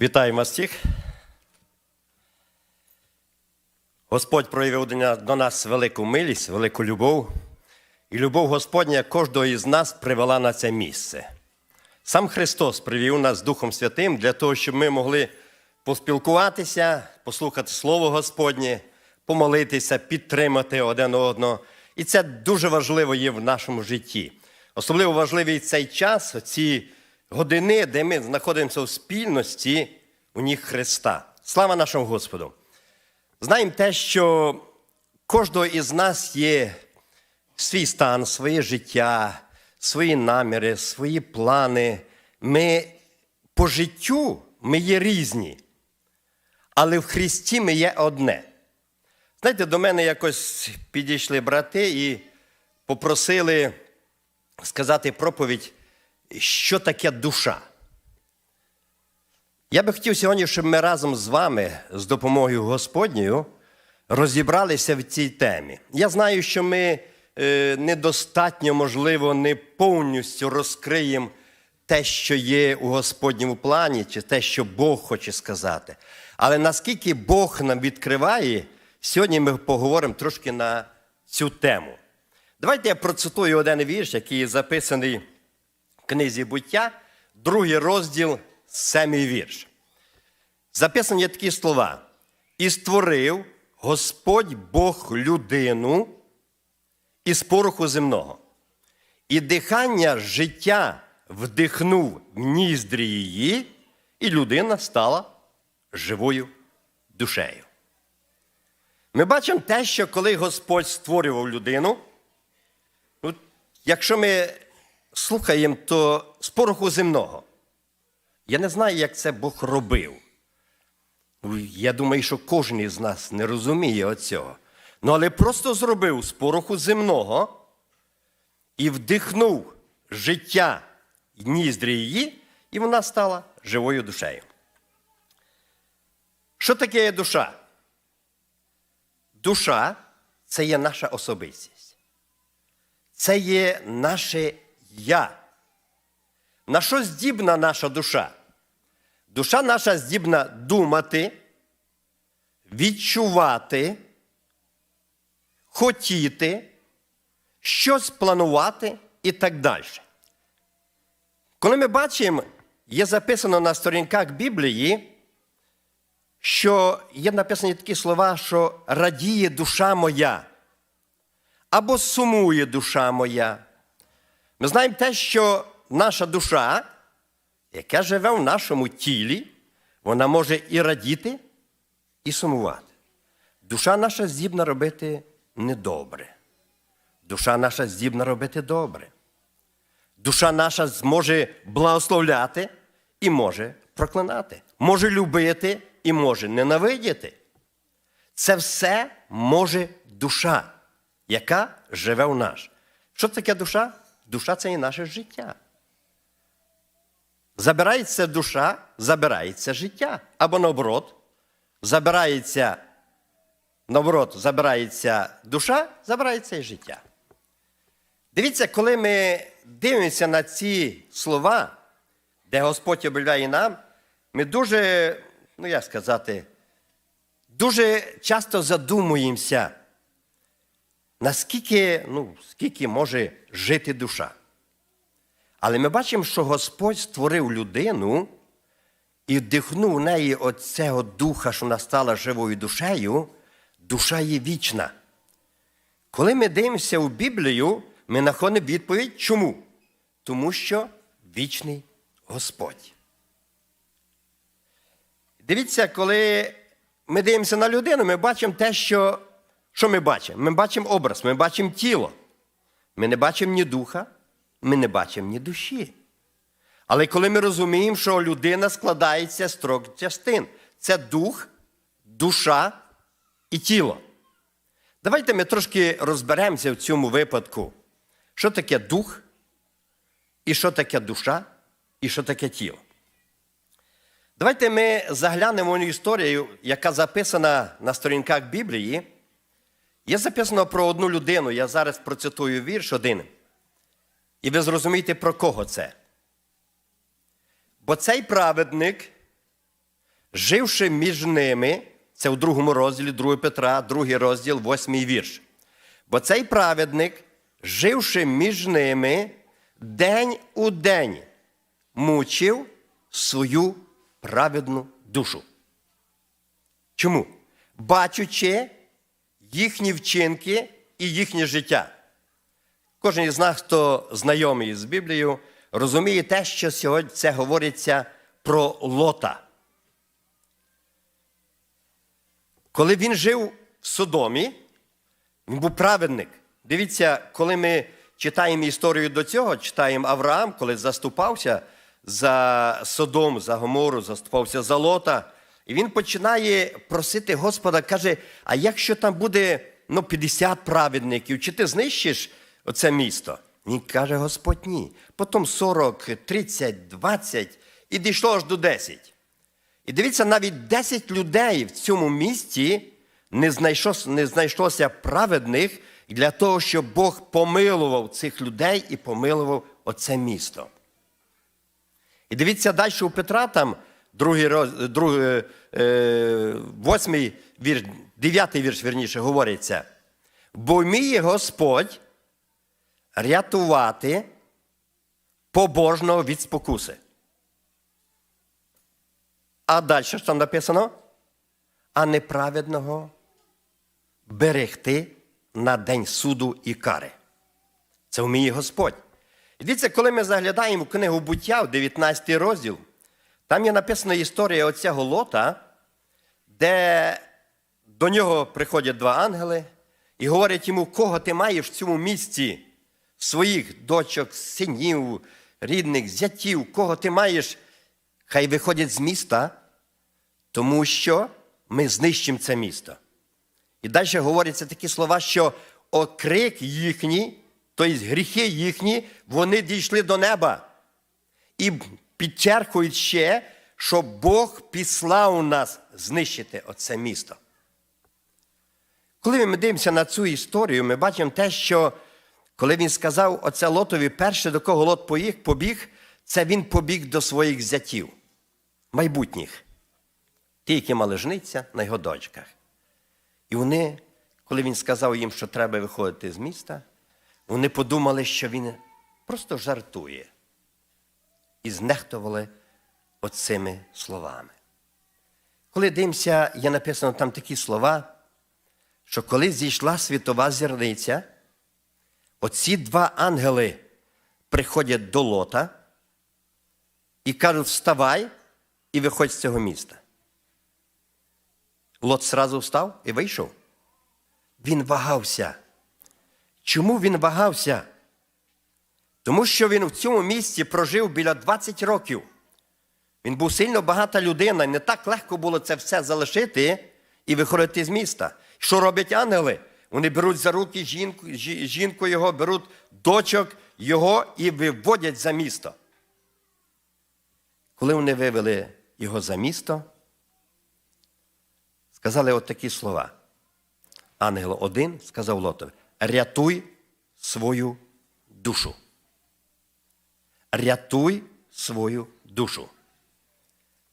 Вітаємо всіх. Господь проявив до нас велику милість, велику любов. І любов Господня кожного із нас привела на це місце. Сам Христос привів нас Духом Святим для того, щоб ми могли поспілкуватися, послухати Слово Господнє, помолитися, підтримати один одного. І це дуже важливо є в нашому житті. Особливо важливий цей час, ці години, де ми знаходимося у спільності у ніг Христа. Слава нашому Господу! Знаємо те, що кожного із нас є свій стан, своє життя, свої наміри, свої плани. Ми по життю ми є різні, але в Христі ми є одне. Знаєте, до мене якось підійшли брати і попросили сказати проповідь, що таке душа. Я би хотів сьогодні, щоб ми разом з вами, з допомогою Господньою, розібралися в цій темі. Я знаю, що ми е, недостатньо, можливо, не повністю розкриємо те, що є у Господньому плані, чи те, що Бог хоче сказати. Але наскільки Бог нам відкриває, сьогодні ми поговоримо трошки на цю тему. Давайте я процитую один вірш, який записаний в книзі буття, другий розділ, семій вірш. Записані є такі слова. І створив Господь Бог людину із пороху земного, і дихання життя вдихнув в ніздрі її, і людина стала живою душею. Ми бачимо те, що коли Господь створював людину, ну, якщо ми слухаємо, то з пороху земного. Я не знаю, як це Бог робив. Я думаю, що кожен із нас не розуміє оцього. Ну, але просто зробив з пороху земного і вдихнув життя ніздрі її, і вона стала живою душею. Що таке є душа? Душа це є наша особистість. Це є наше я. На що здібна наша душа? Душа наша здібна думати, відчувати, хотіти, щось планувати і так далі. Коли ми бачимо, є записано на сторінках Біблії, що є написані такі слова, що радіє душа моя або сумує душа моя. Ми знаємо те, що наша душа, яка живе в нашому тілі, вона може і радіти, і сумувати. Душа наша здібна робити недобре. Душа наша здібна робити добре. Душа наша зможе благословляти і може проклинати, може любити і може ненавидіти. Це все може душа, яка живе в нас. Що таке душа? Душа це і наше життя. Забирається душа, забирається життя. Або наоборот, забирається, наоборот, забирається душа, забирається і життя. Дивіться, коли ми дивимося на ці слова, де Господь об'являє нам, ми дуже, ну як сказати, дуже часто задумуємося, наскільки, ну, скільки може жити душа. Але ми бачимо, що Господь створив людину і вдихнув в неї оцього духа, що вона стала живою душею, душа є вічна. Коли ми дивимося у Біблію, ми знаходимо відповідь чому? Тому що вічний Господь. Дивіться, коли ми дивимося на людину, ми бачимо те, що що ми бачимо? Ми бачимо образ, ми бачимо тіло. Ми не бачимо ні духа, ми не бачимо ні душі. Але коли ми розуміємо, що людина складається з трьох частин: це дух, душа і тіло. Давайте ми трошки розберемося в цьому випадку, що таке дух, і що таке душа, і що таке тіло. Давайте ми заглянемо в історію, яка записана на сторінках Біблії. Є записано про одну людину, я зараз процитую вірш один. І ви зрозумієте, про кого це. Бо цей праведник живши між ними, це у другому розділі 2 Петра, другий розділ, восьмий вірш. Бо цей праведник, живши між ними, день у день мучив свою праведну душу. Чому? Бачучи їхні вчинки і їхнє життя. Кожен із нас, хто знайомий з Біблією, розуміє те, що сьогодні це говориться про Лота. Коли він жив в Содомі, він був праведник. Дивіться, коли ми читаємо історію до цього, читаємо Авраам, коли заступався за Содом, за Гомору, заступався за Лота. І він починає просити Господа, каже: а якщо там буде ну, 50 праведників, чи ти знищиш оце місто? Він каже, Господь ні. Потім 40, 30, 20 і дійшло аж до 10. І дивіться, навіть 10 людей в цьому місті не знайшлося, не знайшлося праведних для того, щоб Бог помилував цих людей і помилував оце місто. І дивіться далі у Петра, там другий, другий, е, восьмий вірш, дев'ятий вірш, вірніше, говориться. Бо вміє Господь рятувати побожного від спокуси. А далі що там написано? А неправедного берегти на день суду і кари. Це вміє Господь. І дивіться, коли ми заглядаємо в книгу буття, в 19 розділ, там є написана історія оцього лота, де до нього приходять два ангели і говорять йому, кого ти маєш в цьому місці своїх дочок, синів, рідних, зятів, кого ти маєш, хай виходять з міста, тому що ми знищимо це місто. І далі говоряться такі слова, що окрик їхній, тобто гріхи їхні, вони дійшли до неба. І підчеркують ще, що Бог післав нас знищити оце місто. Коли ми дивимося на цю історію, ми бачимо те, що коли він сказав оце Лотові, перше, до кого Лот побіг, це він побіг до своїх зятів, майбутніх, ті, які мали жниця на його дочках. І вони, коли він сказав їм, що треба виходити з міста, вони подумали, що він просто жартує. І знехтували оцими словами. Коли дивимося, є написано там такі слова, що коли зійшла світова зірниця, оці два ангели приходять до лота і кажуть, вставай і виходь з цього міста. Лот зразу встав і вийшов. Він вагався. Чому він вагався? Тому що він в цьому місці прожив біля 20 років. Він був сильно багата людина, і не так легко було це все залишити і виходити з міста. Що роблять ангели? Вони беруть за руки жінку, жінку його, беруть дочок його і виводять за місто. Коли вони вивели його за місто, сказали от такі слова. Ангел один сказав Лотові: рятуй свою душу. Рятуй свою душу.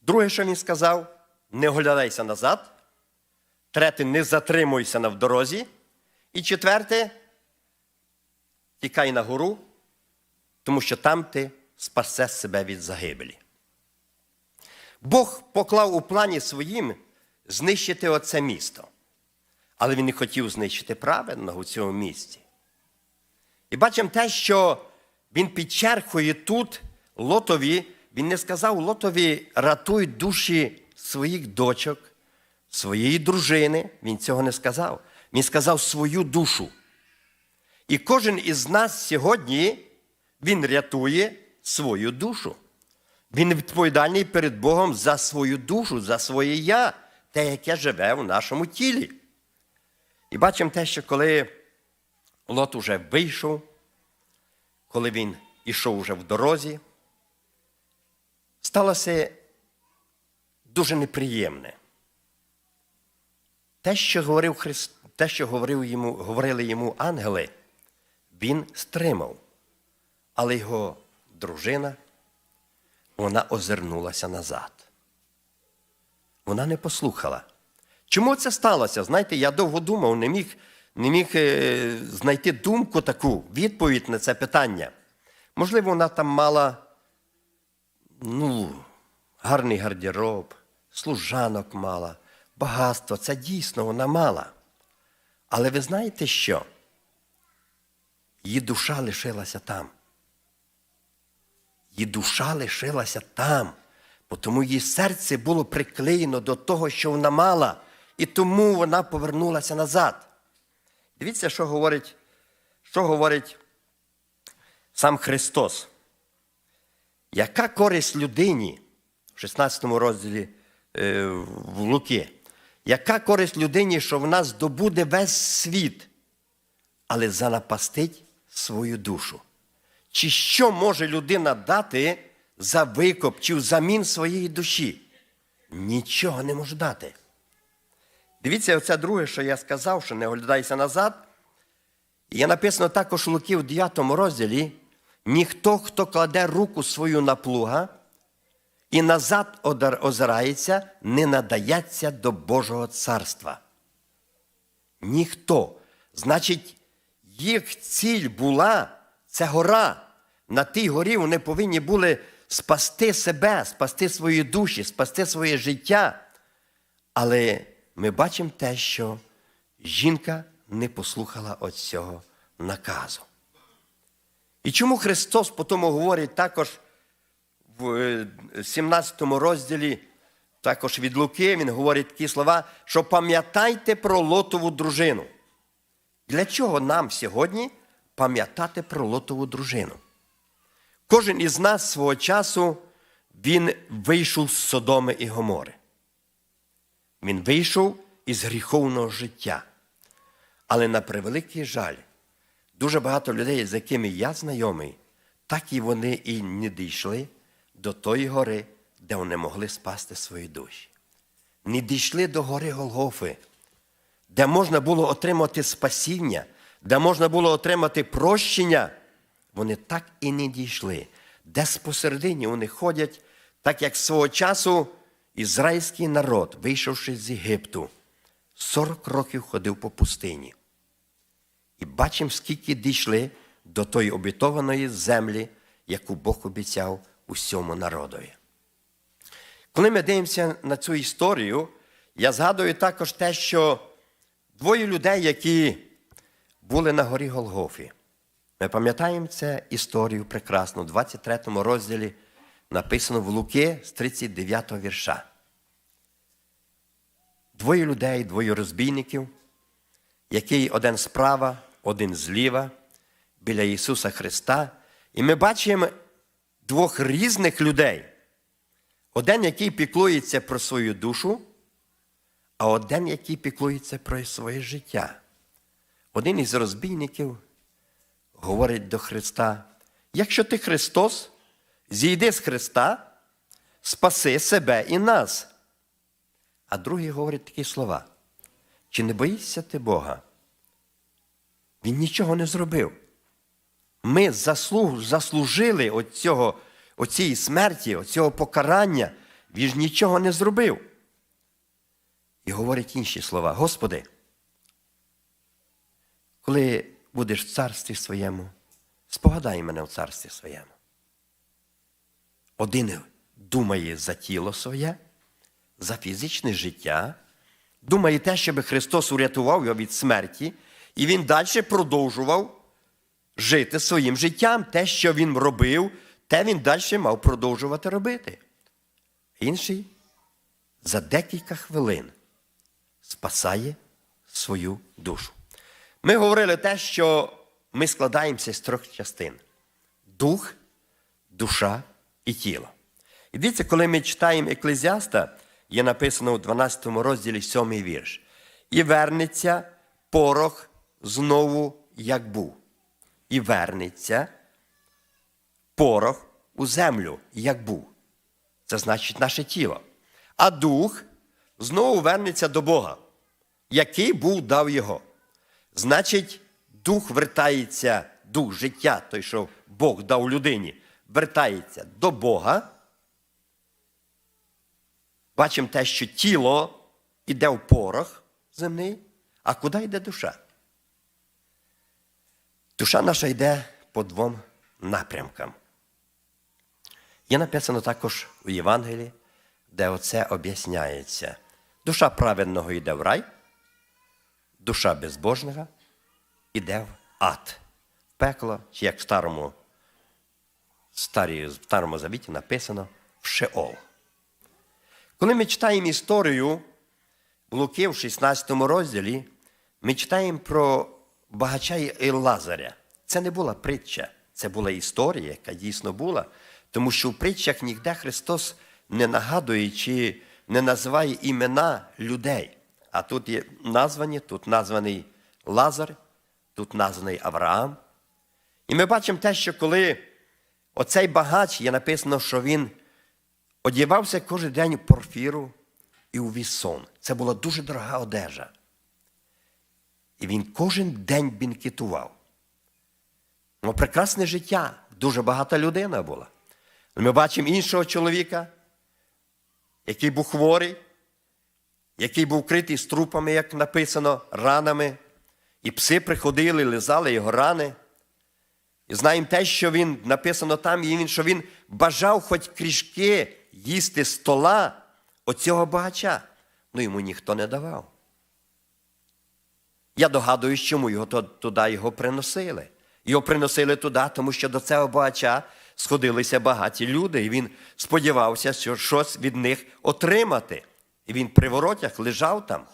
Друге, що він сказав, не оглядайся назад. Третє, не затримуйся на дорозі. І четверте, тікай на гору, тому що там ти спасе себе від загибелі. Бог поклав у плані своїм знищити оце місто. Але він не хотів знищити праведного у цьому місті. І бачимо те, що він підчеркує тут Лотові, він не сказав Лотові, ратуй душі своїх дочок, своєї дружини. Він цього не сказав. Він сказав свою душу. І кожен із нас сьогодні він рятує свою душу. Він відповідальний перед Богом за свою душу, за своє я, те, яке живе в нашому тілі. І бачимо те, що коли Лот уже вийшов, коли він ішов уже в дорозі, сталося дуже неприємне. Те, що говорив Христ, те, що говорив йому, говорили йому ангели, він стримав. Але його дружина, вона озирнулася назад. Вона не послухала. Чому це сталося? Знаєте, я довго думав, не міг, не міг е, знайти думку таку, відповідь на це питання. Можливо, вона там мала ну, гарний гардероб, служанок мала, багатство. Це дійсно вона мала. Але ви знаєте що? Її душа лишилася там. Її душа лишилася там, тому її серце було приклеєно до того, що вона мала, і тому вона повернулася назад. Дивіться, що говорить, що говорить сам Христос. Яка користь людині в 16 розділі е, в Луки? Яка користь людині, що вона здобуде весь світ, але занапастить свою душу? Чи що може людина дати за викуп чи взамін своєї душі? Нічого не може дати. Дивіться, оце друге, що я сказав, що не оглядайся назад. Є написано також у Луки в 9 розділі: ніхто, хто кладе руку свою на плуга і назад озирається, не надається до Божого царства. Ніхто. Значить, їх ціль була це гора. На тій горі вони повинні були спасти себе, спасти свої душі, спасти своє життя. Але ми бачимо те, що жінка не послухала от цього наказу. І чому Христос потім говорить також в е, 17 розділі, також від Луки, Він говорить такі слова, що пам'ятайте про Лотову дружину. Для чого нам сьогодні пам'ятати про Лотову дружину? Кожен із нас свого часу він вийшов з Содоми і Гомори. Він вийшов із гріховного життя. Але на превеликий жаль, дуже багато людей, з якими я знайомий, так і вони і не дійшли до тої гори, де вони могли спасти свої душі. Не дійшли до гори Голгофи, де можна було отримати спасіння, де можна було отримати прощення, вони так і не дійшли. Десь посередині вони ходять, так як свого часу ізраїльський народ, вийшовши з Єгипту, 40 років ходив по пустині. І бачимо, скільки дійшли до тої обітованої землі, яку Бог обіцяв усьому народові. Коли ми дивимося на цю історію, я згадую також те, що двоє людей, які були на горі Голгофі, ми пам'ятаємо цю історію прекрасно, в 23 розділі написано в Луки з 39 вірша. Двоє людей, двоє розбійників, який один справа, один зліва, біля Ісуса Христа. І ми бачимо двох різних людей. Один, який піклується про свою душу, а один, який піклується про своє життя. Один із розбійників говорить до Христа: якщо ти Христос, зійди з Христа, спаси себе і нас. А другий говорить такі слова: чи не боїшся ти Бога? Він нічого не зробив. Ми заслужили оцього, оцієї смерті, оцього покарання. Він ж нічого не зробив. І говорить інші слова: Господи, коли будеш в царстві своєму, спогадай мене в царстві своєму. Один думає за тіло своє, за фізичне життя, думає те, щоб Христос урятував його від смерті, і він далі продовжував жити своїм життям. Те, що він робив, те він далі мав продовжувати робити. Інший за декілька хвилин спасає свою душу. Ми говорили те, що ми складаємося з трьох частин: дух, душа і тіло. І дивіться, коли ми читаємо Еклезіаста, є написано у 12 розділі 7 вірш. І вернеться порох знову, як був. І вернеться порох у землю, як був. Це значить наше тіло. А дух знову вернеться до Бога, який був дав його. Значить, дух вертається, дух життя, той, що Бог дав людині, вертається до Бога. бачимо те, що тіло йде в порох земний, а куди йде душа? Душа наша йде по двом напрямкам. Є написано також у Євангелії, де оце об'ясняється. Душа праведного йде в рай, душа безбожного йде в ад, в пекло, чи як в старому, старі, в старому завіті написано в Шеол. Коли ми читаємо історію в Луки в 16 розділі, ми читаємо про багача і Лазаря. Це не була притча, це була історія, яка дійсно була. Тому що в притчах ніде Христос не нагадує чи не називає імена людей. А тут є названі, тут названий Лазар, тут названий Авраам. І ми бачимо те, що коли оцей багач є написано, що він одягався кожен день у порфіру і у вісон. Це була дуже дорога одежа. І він кожен день бінкетував. Ну, прекрасне життя, дуже багата людина була. Ми бачимо іншого чоловіка, який був хворий, який був критий струпами, як написано, ранами. І пси приходили, лизали його рани. І знаємо те, що він написано там, і він, що він бажав хоч крішки їсти з стола оцього багача. Ну йому ніхто не давав. Я догадуюсь, чому його туди його приносили. Його приносили туди, тому що до цього багача сходилися багаті люди, і він сподівався, що щось від них отримати. І він при воротях лежав там.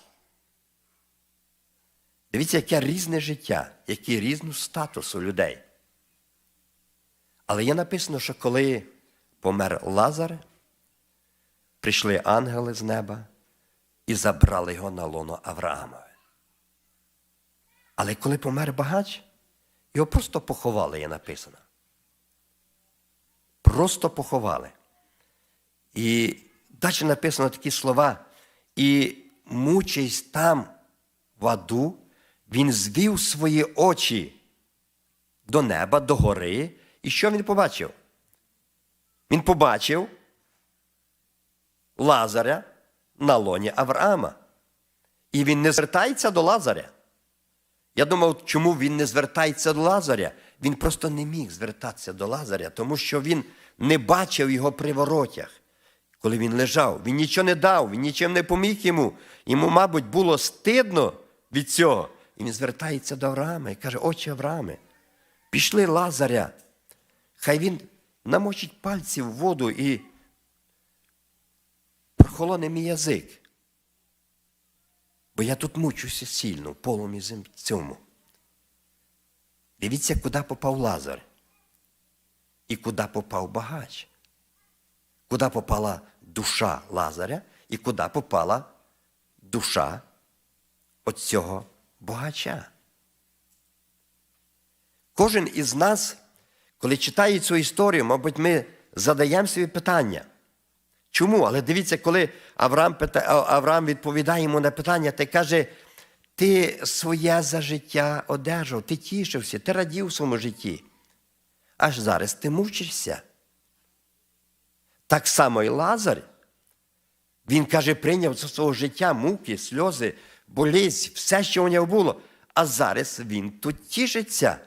Дивіться, яке різне життя, який різний статус у людей. Але є написано, що коли помер Лазар, прийшли ангели з неба і забрали його на лоно Авраамове. Але коли помер багач, його просто поховали, є написано. Просто поховали. І далі написано такі слова. І мучаясь там в аду, він звів свої очі до неба, до гори. І що він побачив? Він побачив Лазаря на лоні Авраама. І він не звертається до Лазаря. Я думав, чому він не звертається до Лазаря? Він просто не міг звертатися до Лазаря, тому що він не бачив його при воротях, коли він лежав. Він нічого не дав, він нічим не поміг йому. Йому, мабуть, було стидно від цього. І він звертається до Авраама і каже: Отче Аврааме, пішли Лазаря. Хай він намочить пальці в воду і прохолоне мій язик. Бо я тут мучуся сильно в полумі цьому. Дивіться, куди попав Лазар. І куди попав багач. Куди попала душа Лазаря і куди попала душа от цього багача. Кожен із нас, коли читає цю історію, мабуть, ми задаємо собі питання. Чому? Але дивіться, коли Авраам, пита... Авраам відповідає йому на питання, та й каже, ти своє за життя одержав, ти тішився, ти радів у своєму житті. Аж зараз ти мучишся. Так само і Лазар. Він каже, прийняв з свого життя муки, сльози, болість, все, що у нього було. А зараз він тут тішиться.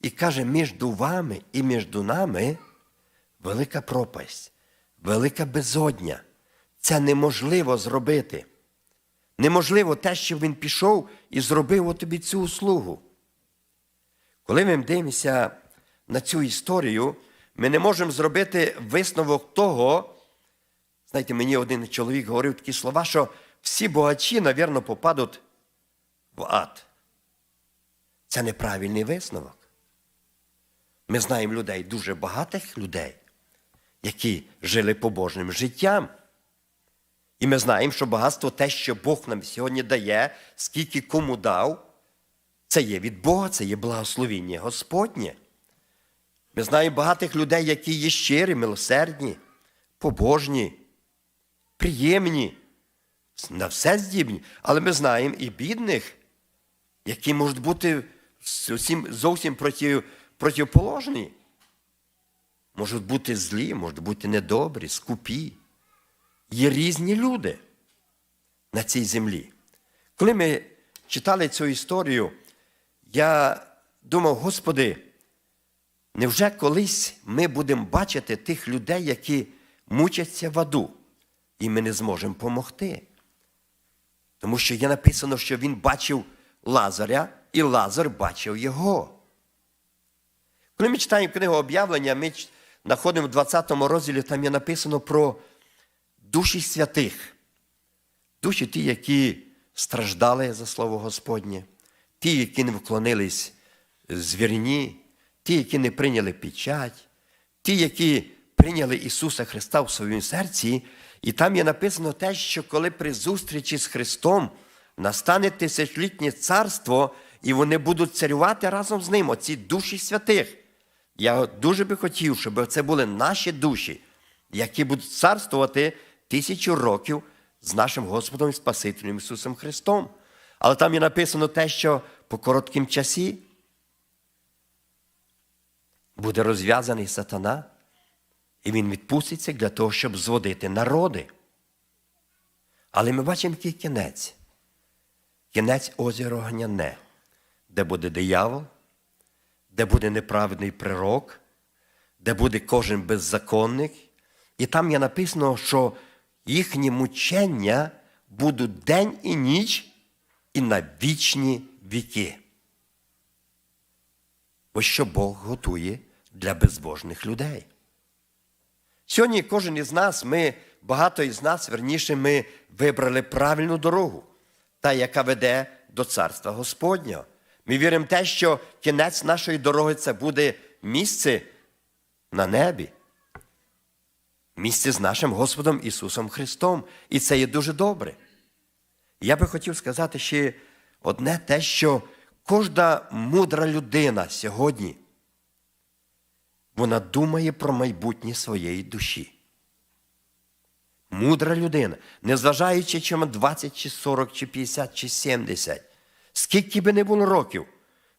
І каже, між вами і між нами велика пропасть, велика безодня. Це неможливо зробити. Неможливо те, що він пішов і зробив тобі цю услугу. Коли ми дивимося на цю історію, ми не можемо зробити висновок того, знаєте, мені один чоловік говорив такі слова, що всі богачі, навірно, попадуть в ад. Це неправильний висновок. Ми знаємо людей, дуже багатих людей, які жили побожним життям. І ми знаємо, що багатство те, що Бог нам сьогодні дає, скільки кому дав, це є від Бога, це є благословіння Господнє. Ми знаємо багатих людей, які є щирі, милосердні, побожні, приємні, на все здібні. Але ми знаємо і бідних, які можуть бути зовсім, зовсім проти, протиположні. Можуть бути злі, можуть бути недобрі, скупі. є різні люди на цій землі. Коли ми читали цю історію, я думав, Господи, невже колись ми будемо бачити тих людей, які мучаться в аду, і ми не зможемо допомогти? Тому що є написано, що він бачив Лазаря, і Лазар бачив його. Коли ми читаємо книгу об'явлення, ми ч- знаходимо в 20 розділі, там є написано про душі святих. Душі ті, які страждали за слово Господнє, ті, які не вклонились звірні, ті, які не прийняли печать, ті, які прийняли Ісуса Христа в своєму серці. І там є написано те, що коли при зустрічі з Христом настане тисячолітнє царство, і вони будуть царювати разом з ним, оці душі святих. Я дуже би хотів, щоб це були наші душі, які будуть царствувати тисячу років з нашим Господом і Спасителем Ісусом Христом. Але там є написано те, що по короткім часі буде розв'язаний сатана, і він відпуститься для того, щоб зводити народи. Але ми бачимо який кінець. Кінець озеро Гняне, де буде диявол, де буде неправедний пророк, де буде кожен беззаконник. І там є написано, що їхні мучення будуть день і ніч і на вічні віки. Ось що Бог готує для безбожних людей. Сьогодні кожен із нас, ми, багато із нас, верніше, ми вибрали правильну дорогу, та, яка веде до Царства Господнього. Ми віримо в те, що кінець нашої дороги це буде місце на небі. Місце з нашим Господом Ісусом Христом. І це є дуже добре. Я би хотів сказати ще одне те, що кожна мудра людина сьогодні, вона думає про майбутнє своєї душі. Мудра людина, незважаючи, чи 20, чи 40, чи 50, чи 70, скільки би не було років,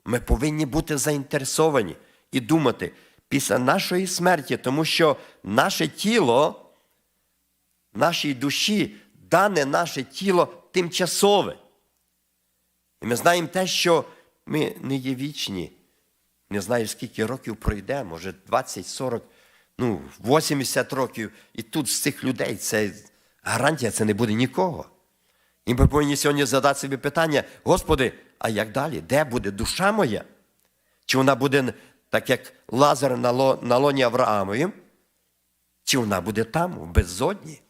ми повинні бути заінтересовані і думати після нашої смерті, тому що наше тіло, нашій душі, дане наше тіло тимчасове. І ми знаємо те, що ми не є вічні. Не знаю, скільки років пройде, може 20, 40, ну, 80 років. І тут з цих людей це гарантія, це не буде нікого. І ми повинні сьогодні задати собі питання: Господи, а як далі? Де буде душа моя? Чи вона буде так, як Лазар на, лоні Авраамовім? Чи вона буде там, в безодні?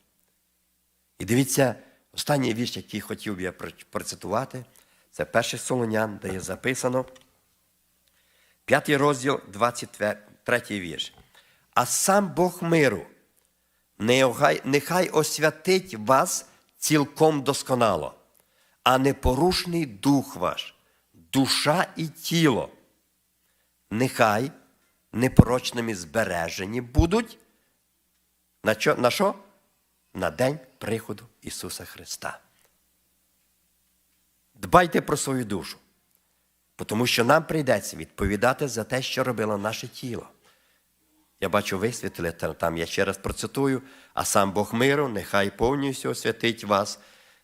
І дивіться, останній вірш, який хотів би я процитувати, це перший Солонян, де є записано. П'ятий розділ, 23 вірш. А сам Бог миру, нехай освятить вас цілком досконало, а непорушний дух ваш, душа і тіло, нехай непорочними збережені будуть. На що? На що? На день приходу Ісуса Христа. Дбайте про свою душу. Тому що нам прийдеться відповідати за те, що робило наше тіло. Я бачу, висвітлили там, я ще раз процитую, а сам Бог миру, нехай повністю освятить вас,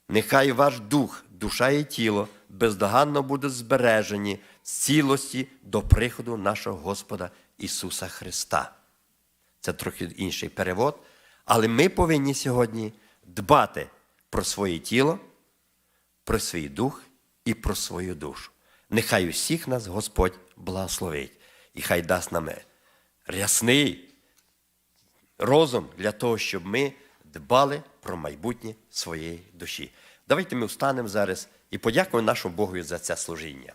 нехай ваш дух, душа і тіло бездоганно будуть збережені з цілості до приходу нашого Господа Ісуса Христа. Це трохи інший перевод. Але ми повинні сьогодні дбати про своє тіло, про свій дух і про свою душу. Нехай усіх нас Господь благословить. І хай дасть нам рясний розум для того, щоб ми дбали про майбутнє своєї душі. Давайте ми встанемо зараз і подякуємо нашому Богу за це служіння.